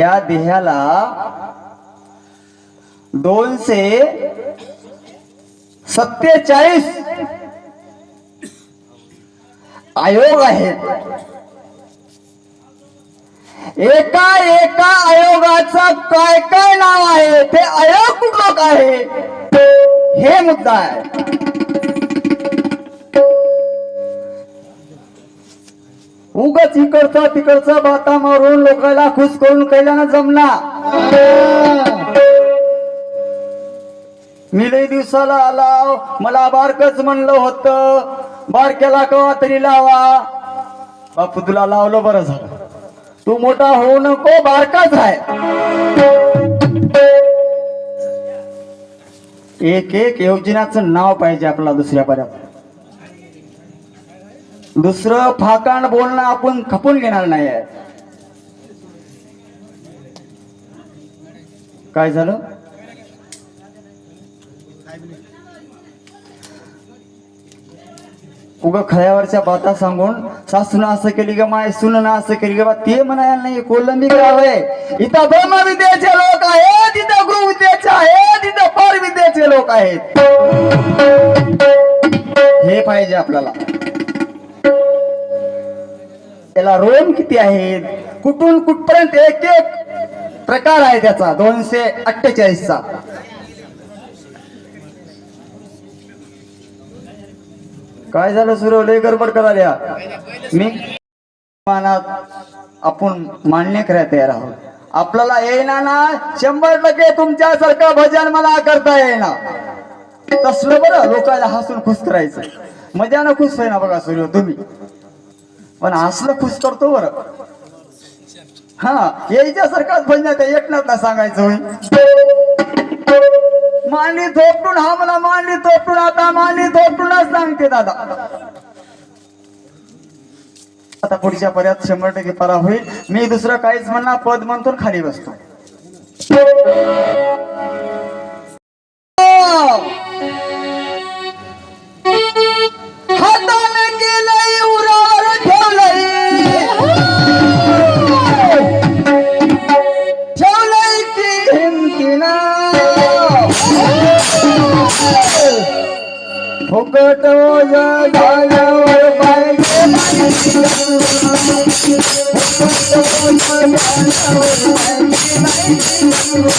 या देहाला दोनशे सत्तेचाळीस आयोग आहेत. एका एका काय नाव आहे? ते आयोग काय आहे? हे मुद्दा आहे. उगच इकडचा तिकडचा बाता मारून लोकांना खुश करून कैल्यानं जमला. मी लई दिवसाला आला मला बारकच म्हणलं होतं बारक्याला कवा तरी लावा. बापू तुला लावलं बरं झालं. तू मोठा होऊ नको बारकाच आहे. एक एक योजनाचं नाव पाहिजे आपला दुसऱ्या पर्यंत दुसरं फाकाण बोलणं आपण खपून घेणार नाही काय झालं? उग खळ्यावरच्या बाता सांगून सासून असं केली ग माय सुन असं केली ग बा ते म्हणायला नाही कोलंबी गाव आहे. इथं ब्रह्म विद्याचे लोक आहेत इथं गृह विद्याचे आहेत इथं पर विद्याचे लोक आहेत. हे पाहिजे आपल्याला. त्याला रोम किती आहेत कुठून कुठपर्यंत? एक एक प्रकार आहे त्याचा दोनशे अठ्ठेचाळीसचा. काय झालं सुरू लय गडबड करायला मी मनात आपण मान्य करायला तयार आहोत. आपल्याला येईना ना शंभर टक्के तुमच्यासारखं भजन मला करता येईना. तसलं बरं लोकांना हसून खुश करायचं. मजानं खुश होईना बघा सूर्य तुम्ही. पण असलं खुश करतो बरं. हा याच्यासारखाच भजनात एकनाथ ना सांगायचं होईल. मांडी थोपटून हा मला मांडी थोपटून आता मांडी थोपटूनच सांगते दादा. आता पुढच्या पर्यात शंभर टक्के परा होईल. मी दुसरं काहीच म्हणणार पद म्हणतो खाली बसतो.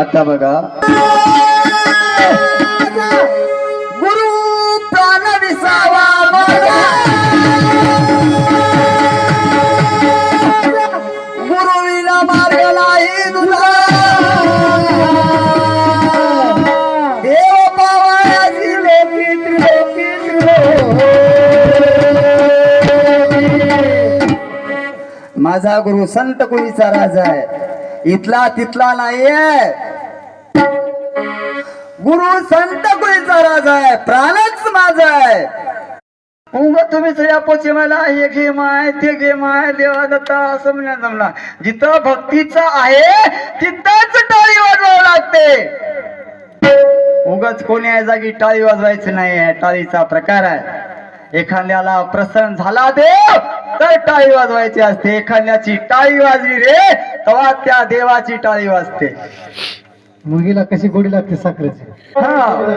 आता बघा. गुरु प्राण विसावा माझा गुरु संत कुणीचा राजा आहे. इथला तिथला नाहीये. गुरु संत कुणीचा राजा आहे. प्राणच माझा आहे. उग तुम्ही सगळ्या पोचे मला हे घे माय ते घे माय देवा दत्ता असं म्हणा जमला जिथं भक्तीचं आहे तिथंच टाळी वाजवावं लागते. उगच कोणी या जागी टाळी वाजवायची नाही आहे. टाळीचा प्रकार आहे. एखाद्याला प्रसन्न झाला देव तर टाळी वाजवायची असते. एखाद्याची टाळी वाजली रे तेव्हा त्या देवाची टाळी वाजते. मुलगीला कशी गोडी लागते साखरेची? हा.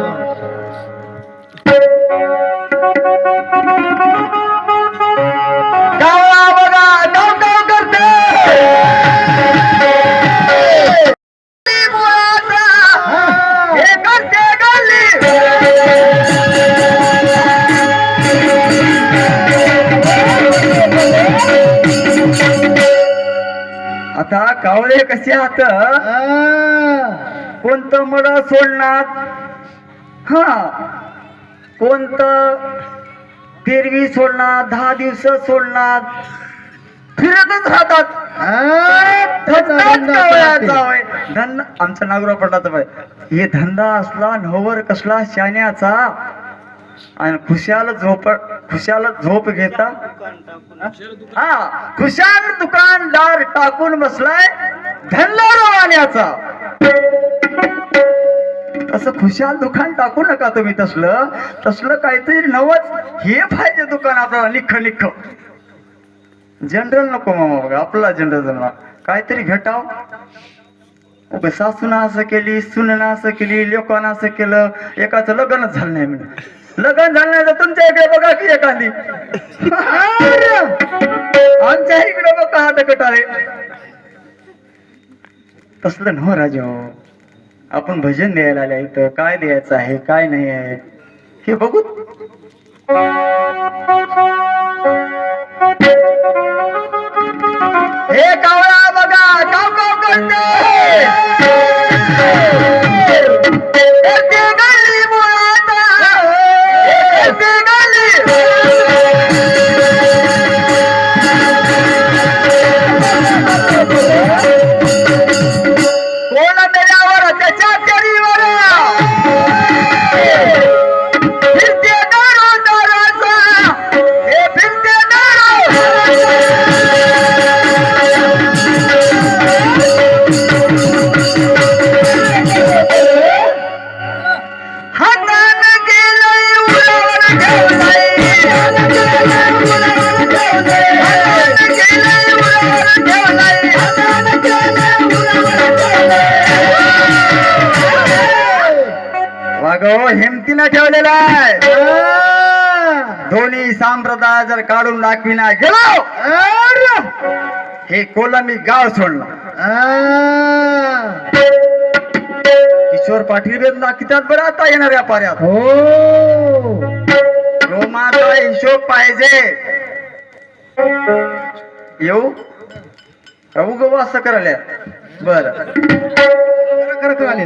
आता कावळे कसे आहात? आ, कोणतं मड सोडणार? हा. कोणतं तेरवी सोडणार दहा दिवस सोडणार? फिरतच राहतात. आ, त्याचा धंदाच धंदा कावळ्याचा करते. होय. धंदा आमच्या नागराव पडला बाय हे धंदा असला नवर कसला शाण्याचा. आणि खुशाल झोप खुशाल झोप घेता. हा खुशाल दुकानदार टाकून बसलाय धंदा असं खुशाल दुकान टाकू नका तुम्ही तसलं. तसलं काहीतरी नवच हे पाहिजे दुकान आपल्याला निख निख. जनरल नको मामा बघा आपला जनरल जमणार काहीतरी घेटाव उगा सासून असं केली सुननं असं केली लोकांना असं केलं एकाचं लग्नच झालं नाही म्हणून लग्न झालं नाही तर तुमच्या इकडे बघा की एखादी. आमच्या इकडे बघा हात कटाळे तसलं नव राजा हो. आपण भजन द्यायला आल्या इथं. काय द्यायचं आहे काय नाही आहे हे बघू. हे कावळा बघा जर काढून दाखविना गेलो! अरे! हे कोलंबी गाव सोडलं किशोर पाटील बेद दाखवितात बरं आता येणाऱ्या पाऱ्यात हो. रोमाचा हिशोब पाहिजे. येऊ? प्रभू गो असं करायला. बर. खरं खरं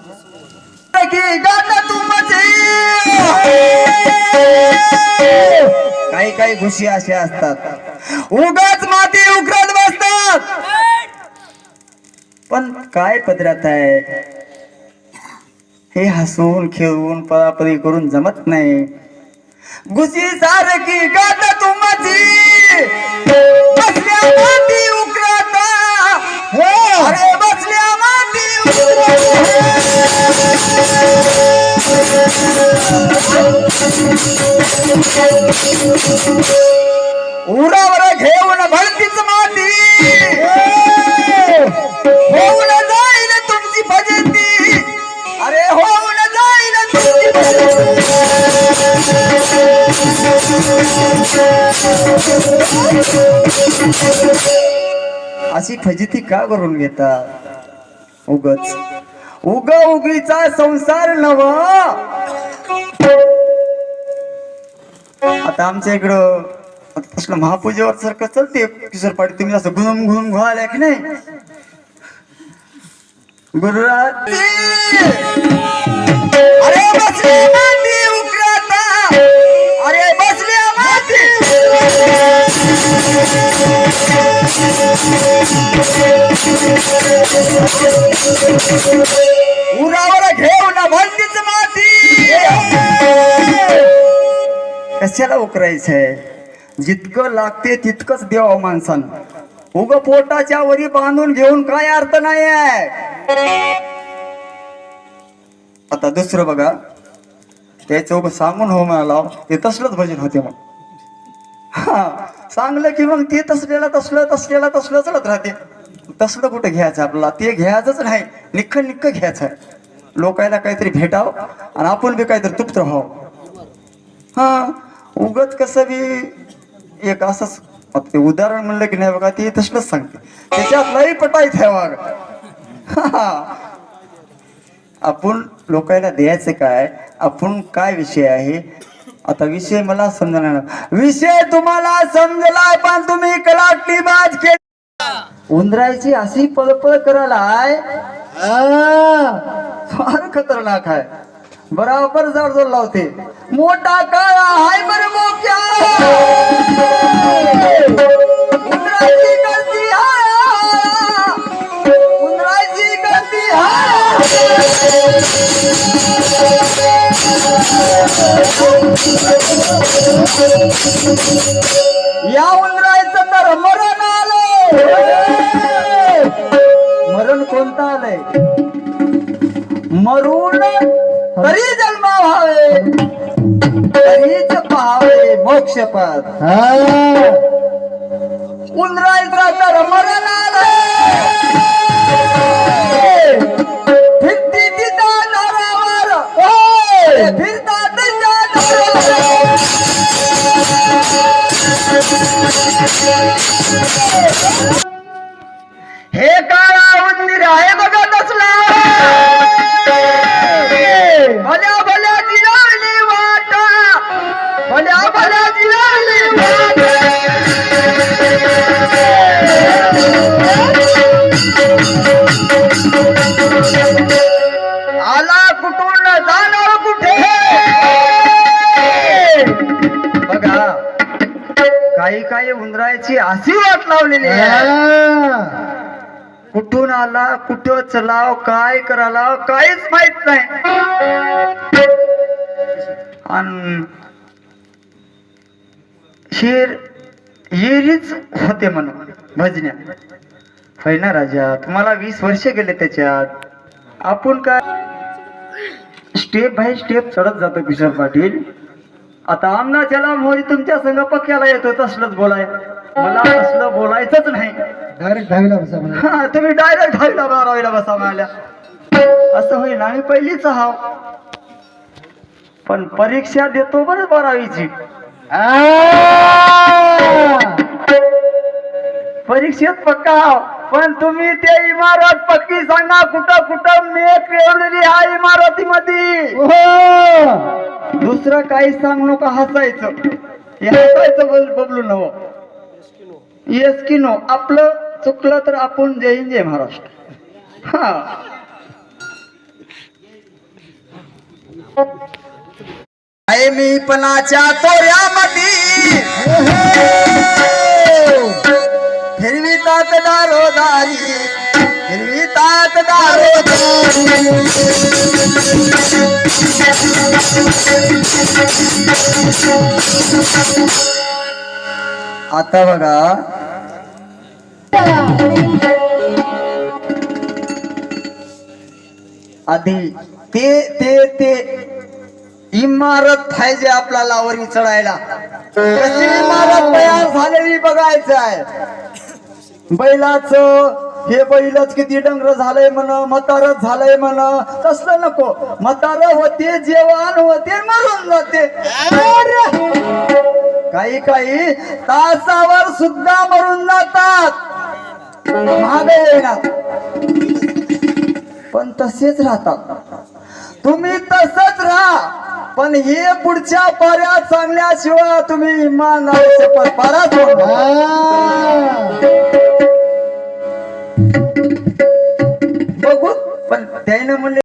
काही काही खुशी अशा असतात. उगाच माती उकरत बसतात. पण काय पदरात आहे? हे हसून खेळून परापरी करून जमत नाही. घुशी सारखी गाता तुमची बसल्या माती उकरता अरे बसल्या माती उरावर घेऊन भलतीच माती. होऊन जाईल तुमची भजती अरे होऊन जाईल तुमची भजंती. अशी फजिती का करून घेता उगच. उग उगीचा संसार नव. आता आमच्या इकडं आता महापूजेवर सारखं चलते किशोर पाटील तुम्ही असं घुम घुम घुवाल्या की नाही? गुरुराज उरावर घेऊन भरतीच माती. कशाला उकरायचंय? जितकं लागते तितकंच द्यावं माणसानं. उग पोटाच्या वरी बांधून घेऊन काय अर्थ नाही आहे आता दुसरं बघा. त्याचं चौक सांगून हो मला. ते तसलंच भजन होते मग. हा सांगलं की मग ते तसलेला तसलं तसलेला तसलं चलत राहते. तसलं कुठं घ्यायचं आपल्याला? ते घ्यायचंच नाही. निक्क निक्क घ्यायचं लोकायला काहीतरी भेटावं आणि आपण बी काहीतरी तृप्त राहावं हा उगत कसं बी एक असंच ते उदाहरण म्हणलं की नाही बघा ते तसलंच सांगते. त्याच्यात लई पटायचं आहे वाघ. हा आपण लोकांना द्यायचं काय? आपण काय विषय आहे? आता विषय मला समजणार विषय तुम्हाला समजलाय पण तुम्ही कलाटली बाज केली. उंदरायची अशी पळपळ करायलाय फार खतरनाक आहे बराबर जड जोड लावते. मोठा काळा हाय बर मोक्या. गर्दी हाय. गर्दी या उंदरायचं तर मरण आलं कोणतं आलंय मरून तरी जन्म व्हावे. तरीच पाहावे फिरती तिथं दारावर फिरतात त्या दारावर अशी वाट लावलेली आहे. कुठून आला कुठं चलाव काय कराला काहीच माहीत नाही. आणि शेर येरीच होते म्हणून भजन्या. होय ना राजा तुम्हाला वीस वर्ष गेले त्याच्यात. आपण काय? स्टेप बाय स्टेप चढत जातो किशोर पाटील. आता आमना चला मोरी तुमच्या संघ पक्क्याला येतो तसलंच बोलाय. मला तसलं बोलायचंच नाही. डायरेक्ट दहावीला बसा म्हणा. हा, तुम्ही डायरेक्ट दहावीला बारावीला बसा म्हणाल्या. असं होईल आम्ही पहिलीच हाव पण परीक्षा देतो बरं बारावीची. परीक्षेत पक्का हाव पण तुम्ही ते इमारत पक्की सांगा कुठं कुठं मेक एवढी आहे इमारतीमध्ये. दुसरं काही सांग नका हसायचं. हे हसायचं बोल बबलू नव. येस की नो आपलं चुकलं तर आपण जय हिंद जय महाराष्ट्र. हा. आहे मी पणाच्या तोऱ्यामध्ये फिरवितात दारोदारी फिरवितात दारोदारी आता बघा. आधी ते ते ते इमारत पाहिजे आपल्या लावरी चढायला कशी इमारत तयार झालेली बघायचं आहे. बैलाच हे बैलच किती डंगर झालंय म्हण म्हातारच झालंय म्हण. तसलं नको. म्हातार होते जेवण होते मरून जाते. काही काही तासावर सुद्धा मरून जातात. महागाई येणार. पण तसेच राहतात. तुम्ही तसंच राहा. पण हे पुढच्या पर्या चांगल्याशिवाय तुम्ही इमान पारा बघू. पण त्यानं म्हणले